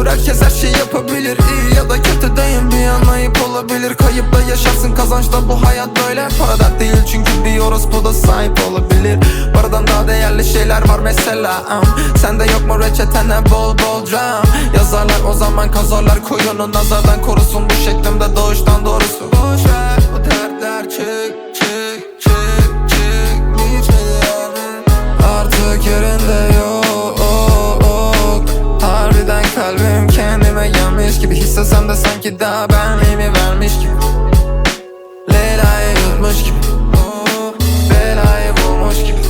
olur herkes her şey yapabilir. İyi ya da kötü deyim bir an ayıp olabilir. Kayıpla yaşarsın kazançla bu hayat böyle. Para dert değil çünkü bir orospu da sahip olabilir. Paradan daha değerli şeyler var mesela um, Sende yok mu reçetene bol bol dram? Yazarlar o zaman kazarlar kuyunu Nazardan korusun. Bu şeklimde doğuştan doğrusu. Boş kalbim kendime gelmiş gibi Hissetsem de sanki daha benliğimi vermiş gibi. Leyla'yı yutmuş gibi. Oh, Belayı bulmuş gibi.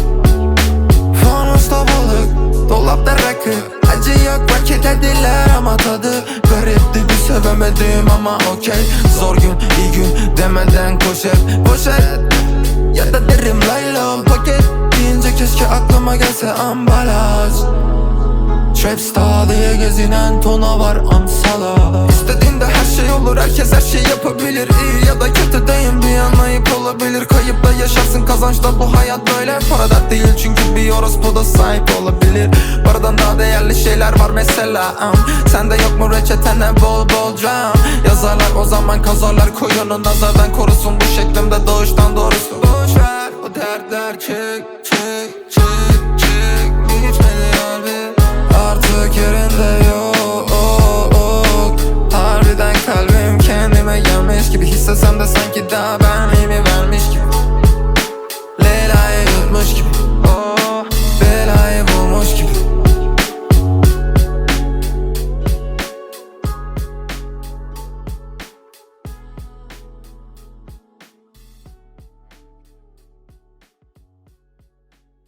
Fanusta balık Dolapta rakı. Acı yok vakit ediler ama tadı. Garipti bir sevemedim ama okey. Zor gün iyi gün demeden koş hep poşet Ya da derim layla paket Deyince keşke aklıma gelse ambalaj Trap star diye gezinen tona var amsala. İstediğinde her şey olur herkes her şey yapabilir. İyi ya da kötü deyim bir an ayıp olabilir. Kayıpla yaşarsın kazançla bu hayat böyle. Para dert değil çünkü bir orospu da sahip olabilir. Paradan daha değerli şeyler var mesela um, Sende yok mu reçetene bol bol dram Yazarlar o zaman kazarlar kuyunu Nazardan korusun bu şeklimde gibi Hissetsem de sanki daha benliğimi